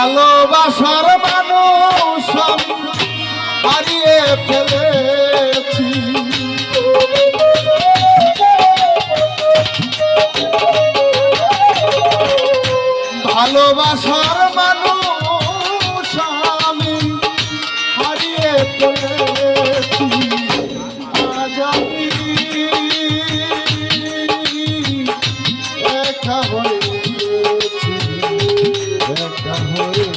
ভালোবাসার মানুষ হারিয়ে ফেলেছি। ভালোবাসার Hare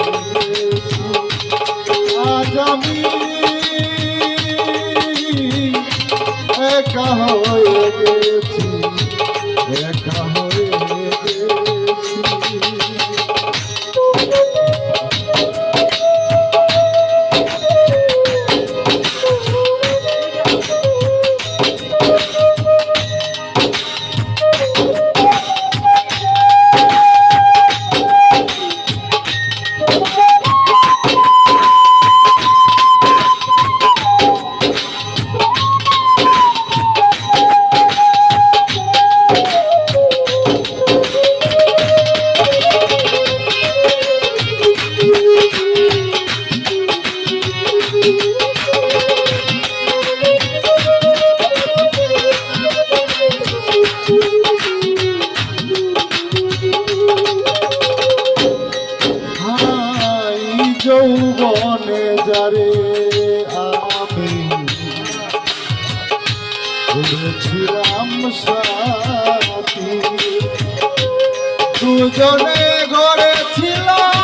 দুজনে গড়েছিলাম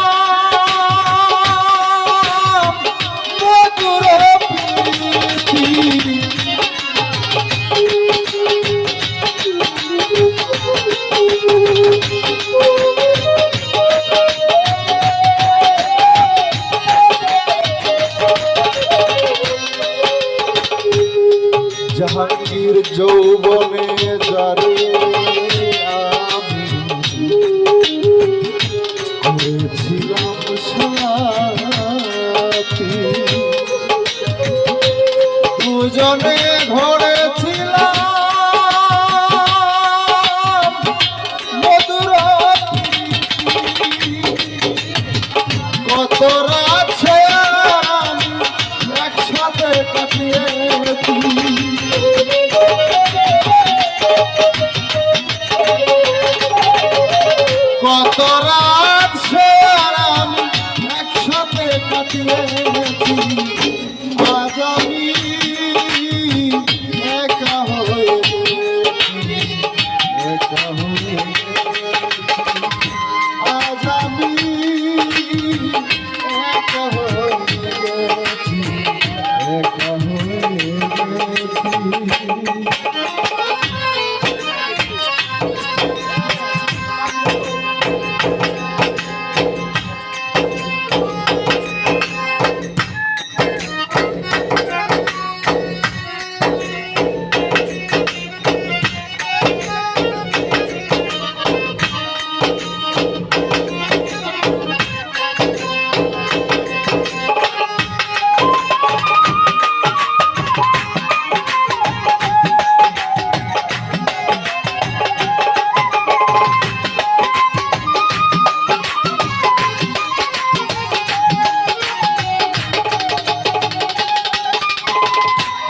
মধুর জাহাঙ্গীর যৌবনে যারে করেছিলাম Vamos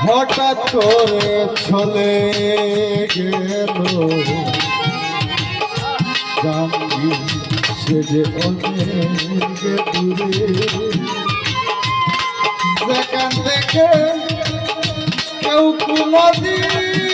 হঠাৎ করে চলে গেল। গাঙ্গি সে যে অনেক দূরে। সেখান থেকে কেউ কোনদিন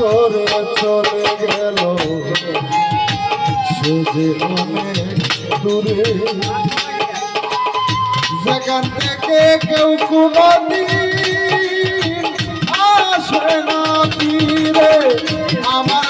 করে চলে গেল। সে যে অনেক দূরে। যেখান থেকে কেউ কোনদিন আসে না আমার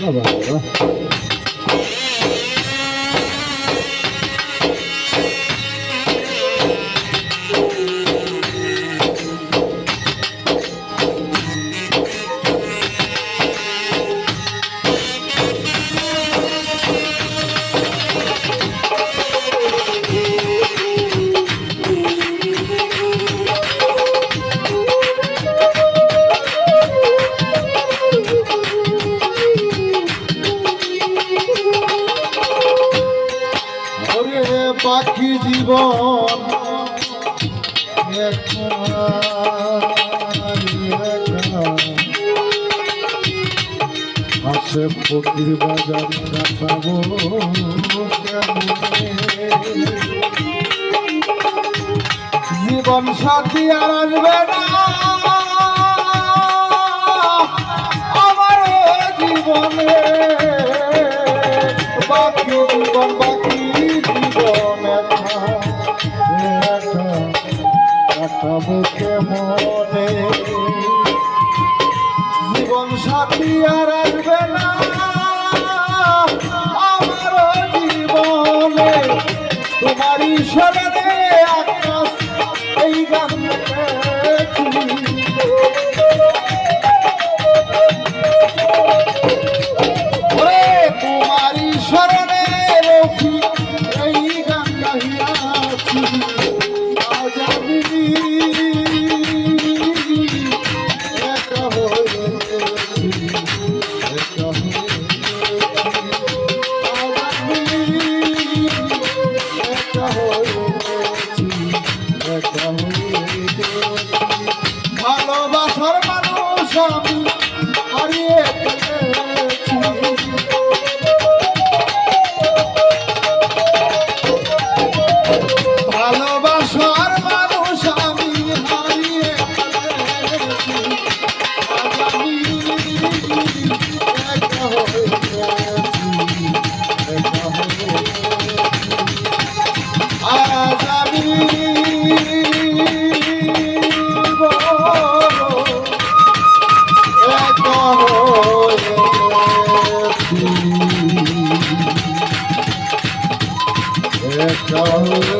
那边走吧 জীবন। আসে ফকির বাজার কাটাবো জীবন সাথী আর আসবে আমার জীবনে জীবন জীবন সাথী আর আসবে না। আমার জীবনে তোমারই সবাই 啊。